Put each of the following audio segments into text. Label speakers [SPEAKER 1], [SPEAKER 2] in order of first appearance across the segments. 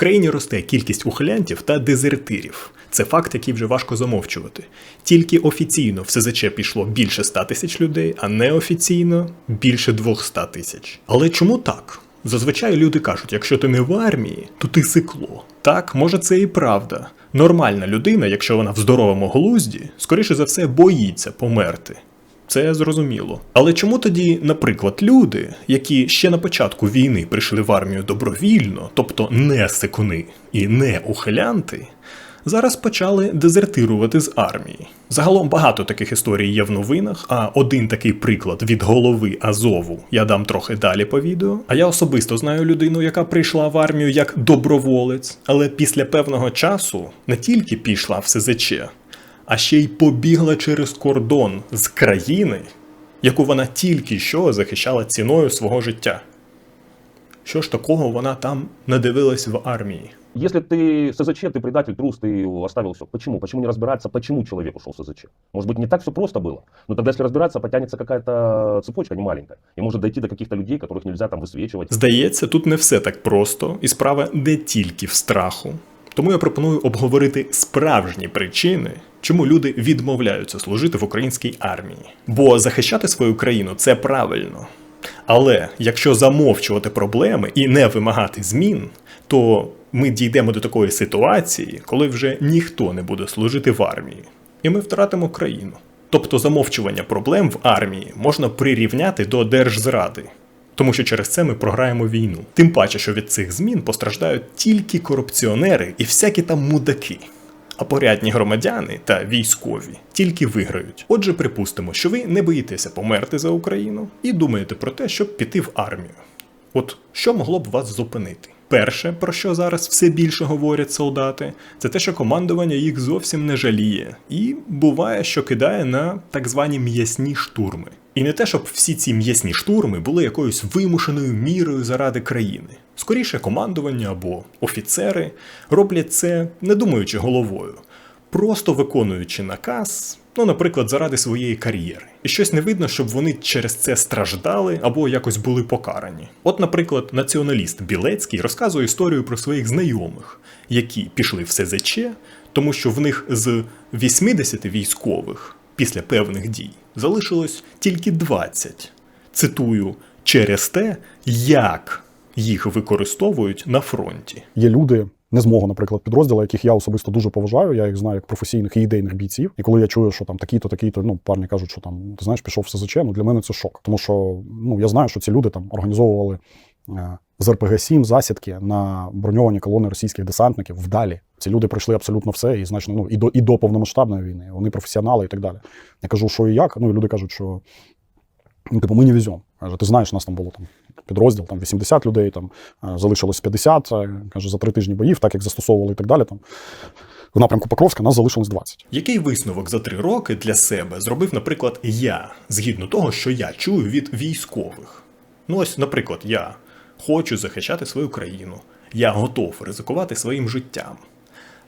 [SPEAKER 1] країні росте кількість ухилянтів та дезертирів. Це факт, який вже важко замовчувати. Тільки офіційно в СЗЧ пішло більше 100 тисяч людей, а неофіційно більше 200 тисяч. Але чому так? Зазвичай люди кажуть, якщо ти не в армії, то ти сикло. Так, може це і правда. Нормальна людина, якщо вона в здоровому глузді, скоріше за все боїться померти. Це зрозуміло. Але чому тоді, наприклад, люди, які ще на початку війни прийшли в армію добровільно, тобто не сикуни і не ухилянти, зараз почали дезертирувати з армії? Загалом багато таких історій є в новинах, а один такий приклад від голови Азову я дам трохи далі по відео. А я особисто знаю людину, яка прийшла в армію як доброволець, але після певного часу не тільки пішла в СЗЧ, а ще й побігла через кордон з країни, яку вона тільки що захищала ціною свого життя. Що ж такого вона там надивилась в армії?
[SPEAKER 2] Если ты СЗЧ, ты предатель, трус, ты оставил все. Почему? Почему не разбираться, почему человек ушел в СЗЧ? Может быть, не так все просто было. Но тогда, если разбираться, потянется какая-то цепочка не маленькая. И может дойти до каких-то людей, которых нельзя там высвечивать.
[SPEAKER 1] Здається, тут не все так просто, і справа не тільки в страху. тому я пропоную обговорити справжні причини, чому люди відмовляються служити в українській армії. Бо захищати свою країну це правильно. Але якщо замовчувати проблеми і не вимагати змін, то ми дійдемо до такої ситуації, коли вже ніхто не буде служити в армії, і ми втратимо країну. Тобто замовчування проблем в армії можна прирівняти до держзради. Тому що через це ми програємо війну. Тим паче, що від цих змін постраждають тільки корупціонери і всякі там мудаки. А порядні громадяни та військові тільки виграють. Отже, припустимо, що ви не боїтеся померти за Україну і думаєте про те, щоб піти в армію. От що могло б вас зупинити? Перше, про що зараз все більше говорять солдати, це те, що командування їх зовсім не жаліє, і буває, що кидає на так звані м'ясні штурми. І не те, щоб всі ці м'ясні штурми були якоюсь вимушеною мірою заради країни. Скоріше, командування або офіцери роблять це не думаючи головою, просто виконуючи наказ, ну, наприклад, заради своєї кар'єри. І щось не видно, щоб вони через це страждали або якось були покарані. От, наприклад, націоналіст Білецький розказує історію про своїх знайомих, які пішли в СЗЧ, тому що в них з 80 військових після певних дій залишилось тільки 20. Цитую, через те, як їх використовують на фронті.
[SPEAKER 3] Є люди. Не з мого, наприклад, підрозділу, яких я особисто дуже поважаю. Я їх знаю як професійних і ідейних бійців. І коли я чую, що там такі-то, такі-то, ну парні кажуть, що там ти знаєш, пішов в СЗЧ, ну для мене це шок. Тому що ну я знаю, що ці люди там організовували е, з РПГ 7 засідки на броньовані колони російських десантників вдалі. Ці люди пройшли абсолютно все, і значно ну і до і до повномасштабної війни. Вони професіонали і так далі. Я кажу, що і як. Ну і люди кажуть, що ну, типу, ми не веземо. Каже, ти знаєш, у нас там було там підрозділ, там 80 людей, там е, залишилось 50. е, Каже, за три тижні боїв, так як застосовували і так далі. Там в напрямку Покровська нас залишилось 20.
[SPEAKER 1] Який висновок за три роки для себе зробив, наприклад, я, згідно того, що я чую від військових? Ну ось, наприклад, я хочу захищати свою країну, я готов ризикувати своїм життям.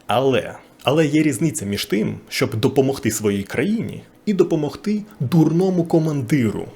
[SPEAKER 1] Але, але є різниця між тим, щоб допомогти своїй країні і допомогти дурному командиру,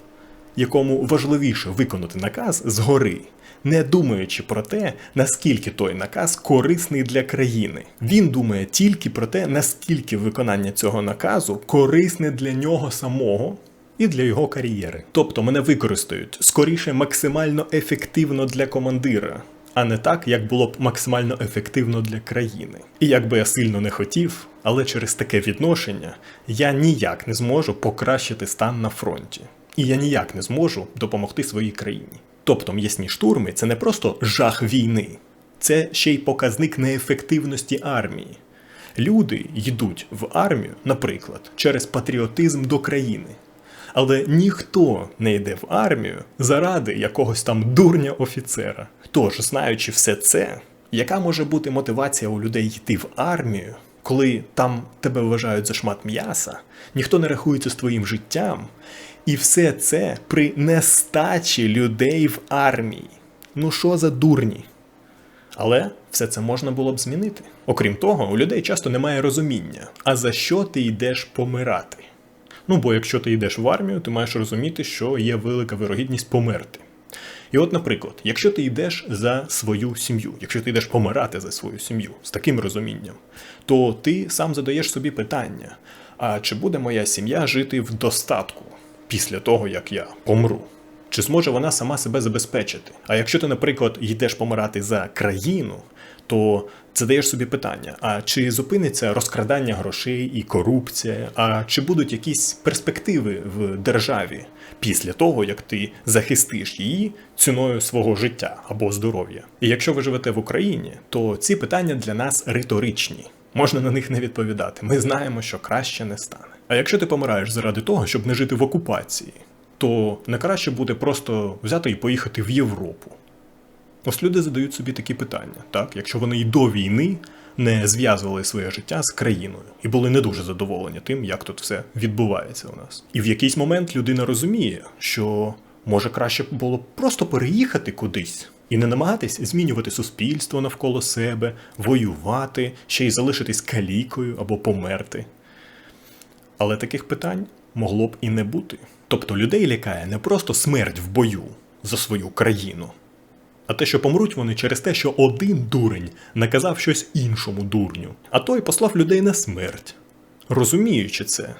[SPEAKER 1] якому важливіше виконати наказ згори, не думаючи про те, наскільки той наказ корисний для країни. Він думає тільки про те, наскільки виконання цього наказу корисне для нього самого. І для його кар'єри. Тобто мене використають скоріше максимально ефективно для командира, а не так, як було б максимально ефективно для країни. І як би я сильно не хотів, але через таке відношення я ніяк не зможу покращити стан на фронті. І я ніяк не зможу допомогти своїй країні. Тобто м'ясні штурми це не просто жах війни, це ще й показник неефективності армії. Люди йдуть в армію, наприклад, через патріотизм до країни. Але ніхто не йде в армію заради якогось там дурня офіцера. Тож, знаючи все це, яка може бути мотивація у людей йти в армію, коли там тебе вважають за шмат м'яса, ніхто не рахується з твоїм життям, і все це при нестачі людей в армії. Ну що за дурні? Але все це можна було б змінити. Окрім того, у людей часто немає розуміння, а за що ти йдеш помирати. Ну бо якщо ти йдеш в армію, ти маєш розуміти, що є велика вирогідність померти. І от, наприклад, якщо ти йдеш за свою сім'ю, якщо ти йдеш помирати за свою сім'ю з таким розумінням, то ти сам задаєш собі питання: а чи буде моя сім'я жити в достатку після того, як я помру? Чи зможе вона сама себе забезпечити? А якщо ти, наприклад, йдеш помирати за країну, то задаєш собі питання: а чи зупиниться розкрадання грошей і корупція? А чи будуть якісь перспективи в державі після того, як ти захистиш її ціною свого життя або здоров'я? І якщо ви живете в Україні, то ці питання для нас риторичні. Можна на них не відповідати. Ми знаємо, що краще не стане. А якщо ти помираєш заради того, щоб не жити в окупації, то не краще буде просто взяти і поїхати в Європу. Ось люди задають собі такі питання, так? Якщо вони й до війни не зв'язували своє життя з країною і були не дуже задоволені тим, як тут все відбувається у нас. І в якийсь момент людина розуміє, що може краще було просто переїхати кудись і не намагатись змінювати суспільство навколо себе, воювати, ще й залишитись калікою або померти. Але таких питань могло б і не бути. Тобто людей лякає не просто смерть в бою за свою країну, а те, що помруть вони через те, що один дурень наказав щось іншому дурню, а той послав людей на смерть, розуміючи це,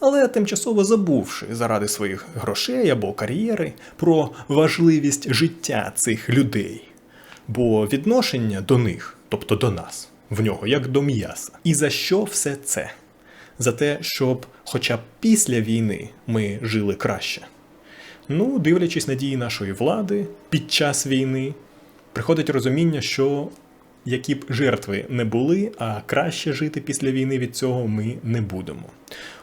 [SPEAKER 1] але тимчасово забувши заради своїх грошей або кар'єри про важливість життя цих людей, бо відношення до них, тобто до нас, в нього як до м'яса. І за що все це? За те, щоб хоча б після війни ми жили краще. Ну, дивлячись на дії нашої влади під час війни, приходить розуміння, що які б жертви не були, а краще жити після війни від цього ми не будемо.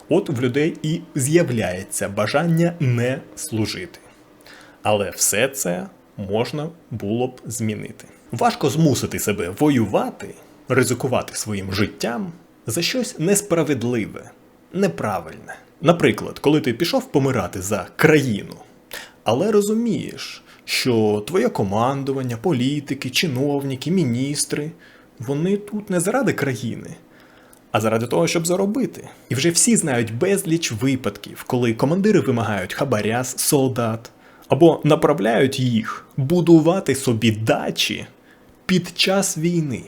[SPEAKER 1] От в людей і з'являється бажання не служити. Але все це можна було б змінити. Важко змусити себе воювати, ризикувати своїм життям за щось несправедливе, неправильне. Наприклад, коли ти пішов помирати за країну, але розумієш, що твоє командування, політики, чиновники, міністри, вони тут не заради країни, а заради того, щоб заробити. І вже всі знають безліч випадків, коли командири вимагають хабаря з солдат або направляють їх будувати собі дачі під час війни.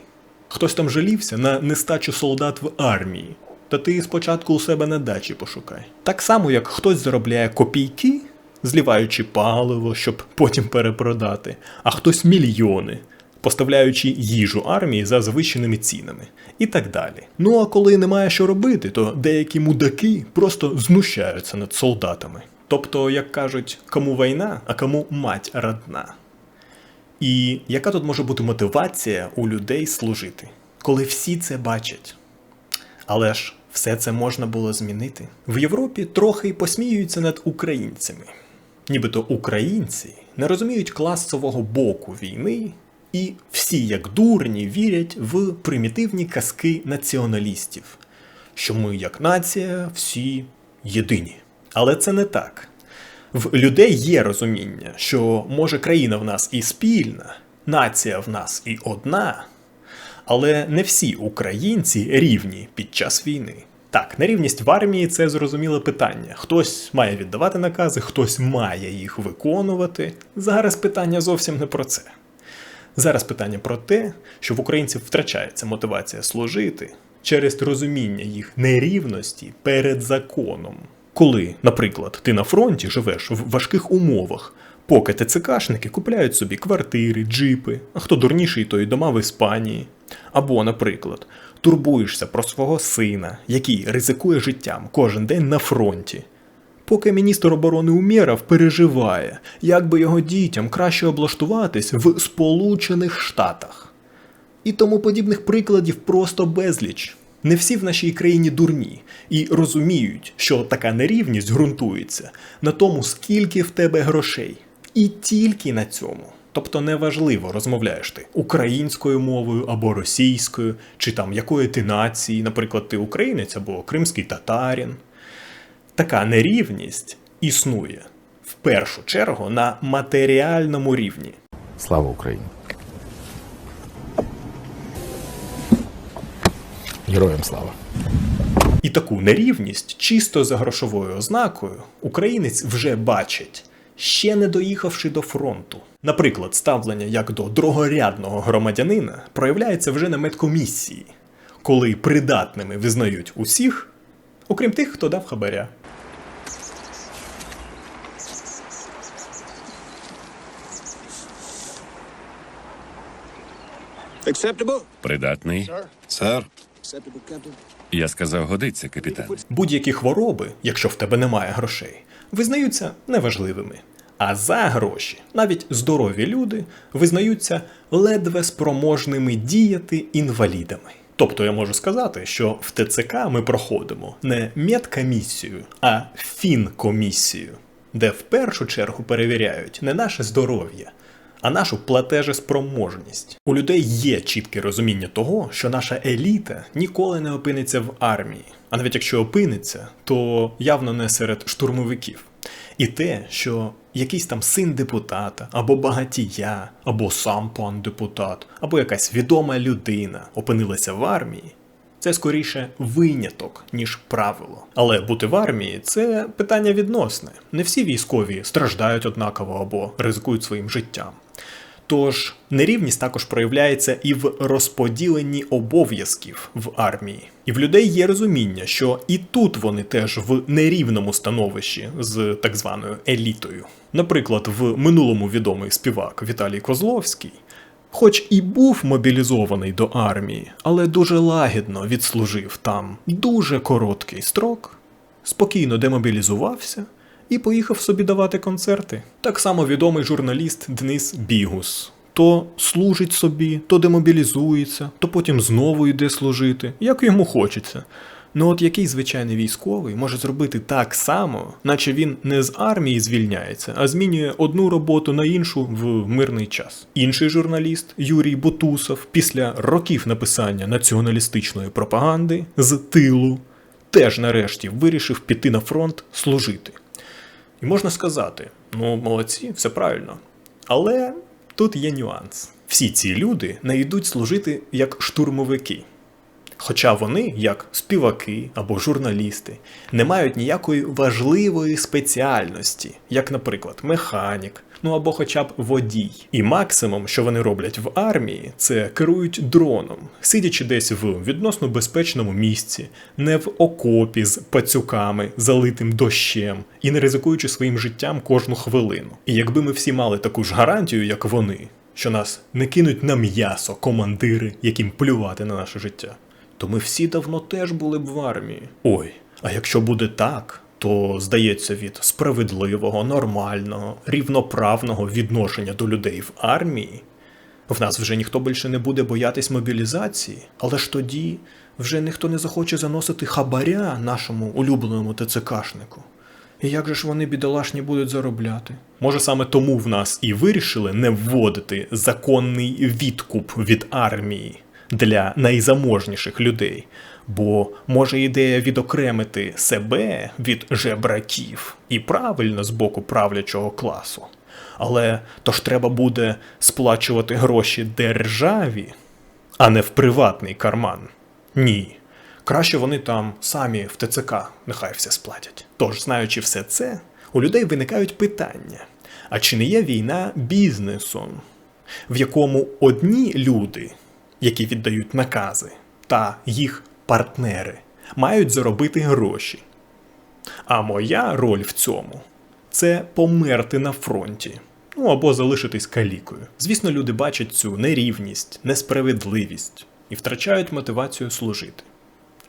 [SPEAKER 1] Хтось там жалівся на нестачу солдат в армії. Та ти спочатку у себе на дачі пошукай. Так само, як хтось заробляє копійки, зліваючи паливо, щоб потім перепродати, а хтось мільйони, поставляючи їжу армії за завищеними цінами, і так далі. Ну а коли немає що робити, то деякі мудаки просто знущаються над солдатами. Тобто, як кажуть, кому війна, а кому мать родна. І яка тут може бути мотивація у людей служити, коли всі це бачать? Але ж все це можна було змінити. В Європі трохи посміюються над українцями. Нібито українці не розуміють класового боку війни, і всі, як дурні, вірять в примітивні казки націоналістів, що ми, як нація, всі єдині. Але це не так. В людей є розуміння, що може країна в нас і спільна, нація в нас і одна, але не всі українці рівні під час війни. Так, нерівність в армії це зрозуміле питання. Хтось має віддавати накази, хтось має їх виконувати. Зараз питання зовсім не про це. Зараз питання про те, що в українців втрачається мотивація служити через розуміння їх нерівності перед законом. Коли, наприклад, ти на фронті живеш в важких умовах, поки ТЦКшники купляють собі квартири, джипи, а хто дурніший, то й дома в Іспанії. Або, наприклад, турбуєшся про свого сина, який ризикує життям кожен день на фронті. Поки міністр оборони Умєров переживає, як би його дітям краще облаштуватись в Сполучених Штатах. І тому подібних прикладів просто безліч. Не всі в нашій країні дурні і розуміють, що така нерівність ґрунтується на тому, скільки в тебе грошей. І тільки на цьому. Тобто неважливо, розмовляєш ти українською мовою або російською, чи там якої ти нації, наприклад, ти українець або кримський татарин. Така нерівність існує в першу чергу на матеріальному рівні.
[SPEAKER 4] Слава Україні! Героям слава!
[SPEAKER 1] І таку нерівність чисто за грошовою ознакою українець вже бачить ще не доїхавши до фронту. Наприклад, ставлення як до другорядного громадянина проявляється вже на медкомісії, коли придатними визнають усіх, окрім тих, хто дав хабаря.
[SPEAKER 5] Acceptable?
[SPEAKER 6] Придатний.
[SPEAKER 5] Сер.
[SPEAKER 6] Я сказав, годиться, капітан.
[SPEAKER 1] Будь-які хвороби, якщо в тебе немає грошей, визнаються неважливими. А за гроші навіть здорові люди визнаються ледве спроможними діяти інвалідами. Тобто я можу сказати, що в ТЦК ми проходимо не медкомісію, а фінкомісію, де в першу чергу перевіряють не наше здоров'я, а нашу платежеспроможність. У людей є чітке розуміння того, що наша еліта ніколи не опиниться в армії. А навіть якщо опиниться, то явно не серед штурмовиків. І те, що якийсь там син депутата, або багатія, або сам пан депутат, або якась відома людина опинилася в армії, це скоріше виняток, ніж правило. Але бути в армії це питання відносне. Не всі військові страждають однаково або ризикують своїм життям. Тож нерівність також проявляється і в розподіленні обов'язків в армії. І в людей є розуміння, що і тут вони теж в нерівному становищі з так званою елітою. Наприклад, в минулому відомий співак Віталій Козловський, хоч і був мобілізований до армії, але дуже лагідно відслужив там дуже короткий строк, спокійно демобілізувався і поїхав собі давати концерти. Так само відомий журналіст Денис Бігус. То служить собі, то демобілізується, то потім знову йде служити, як йому хочеться. Ну от який звичайний військовий може зробити так само, наче він не з армії звільняється, а змінює одну роботу на іншу в мирний час. Інший журналіст Юрій Бутусов після років написання націоналістичної пропаганди з тилу теж нарешті вирішив піти на фронт служити. І можна сказати, ну молодці, все правильно. Але тут є нюанс. Всі ці люди не йдуть служити як штурмовики. Хоча вони, як співаки або журналісти, не мають ніякої важливої спеціальності, як, наприклад, механік, ну або хоча б водій. І максимум, що вони роблять в армії, це керують дроном, сидячи десь в відносно безпечному місці, не в окопі з пацюками, залитим дощем, і не ризикуючи своїм життям кожну хвилину. І якби ми всі мали таку ж гарантію, як вони, що нас не кинуть на м'ясо командири, яким плювати на наше життя, то ми всі давно теж були б в армії. Ой, а якщо буде так, то здається від справедливого, нормального, рівноправного відношення до людей в армії. В нас вже ніхто більше не буде боятись мобілізації, але ж тоді вже ніхто не захоче заносити хабаря нашому улюбленому ТЦКшнику. І як же ж вони бідолашні будуть заробляти? Може саме тому в нас і вирішили не вводити законний відкуп від армії для найзаможніших людей. Бо може ідея відокремити себе від жебраків і правильно з боку правлячого класу. Але то ж треба буде сплачувати гроші державі, а не в приватний карман. Ні. Краще вони там самі в ТЦК нехай все сплатять. Тож, знаючи все це, у людей виникають питання: а чи не є війна бізнесом, в якому одні люди, які віддають накази, та їх партнери мають заробити гроші? А моя роль в цьому це померти на фронті. Ну або залишитись калікою. Звісно, люди бачать цю нерівність, несправедливість і втрачають мотивацію служити.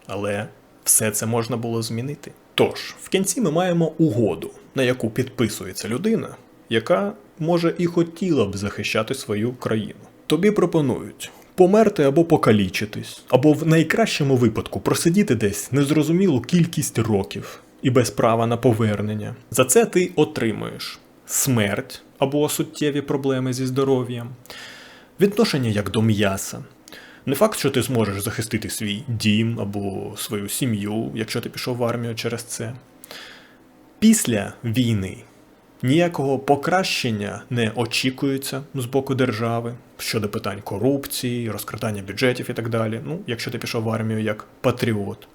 [SPEAKER 1] Але все це можна було змінити. Тож, в кінці ми маємо угоду, на яку підписується людина, яка може і хотіла б захищати свою країну. Тобі пропонують померти або покалічитись, або в найкращому випадку просидіти десь незрозумілу кількість років і без права на повернення. За це ти отримуєш смерть або суттєві проблеми зі здоров'ям, відношення як до м'яса. Не факт, що ти зможеш захистити свій дім або свою сім'ю, якщо ти пішов в армію через це. Після війни ніякого покращення не очікується з боку держави щодо питань корупції, розкрадання бюджетів і так далі. Ну, якщо ти пішов в армію як патріот.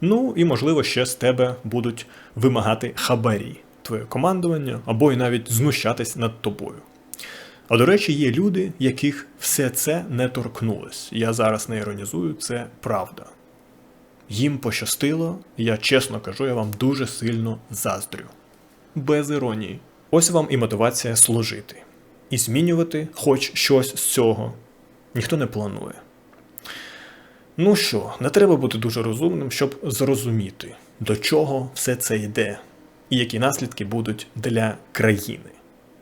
[SPEAKER 1] Ну і можливо ще з тебе будуть вимагати хабарі. твоє командування або й навіть знущатись над тобою. А до речі, є люди, яких все це не торкнулось. Я зараз не іронізую, це правда. Їм пощастило, я чесно кажу, я вам дуже сильно заздрю. Без іронії. Ось вам і мотивація служити. І змінювати хоч щось з цього ніхто не планує. Ну що, не треба бути дуже розумним, щоб зрозуміти, до чого все це йде, і які наслідки будуть для країни.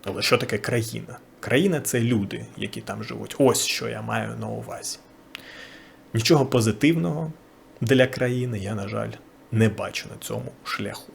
[SPEAKER 1] Але що таке країна? Країна це люди, які там живуть. Ось що я маю на увазі. Нічого позитивного для країни я, на жаль, не бачу на цьому шляху.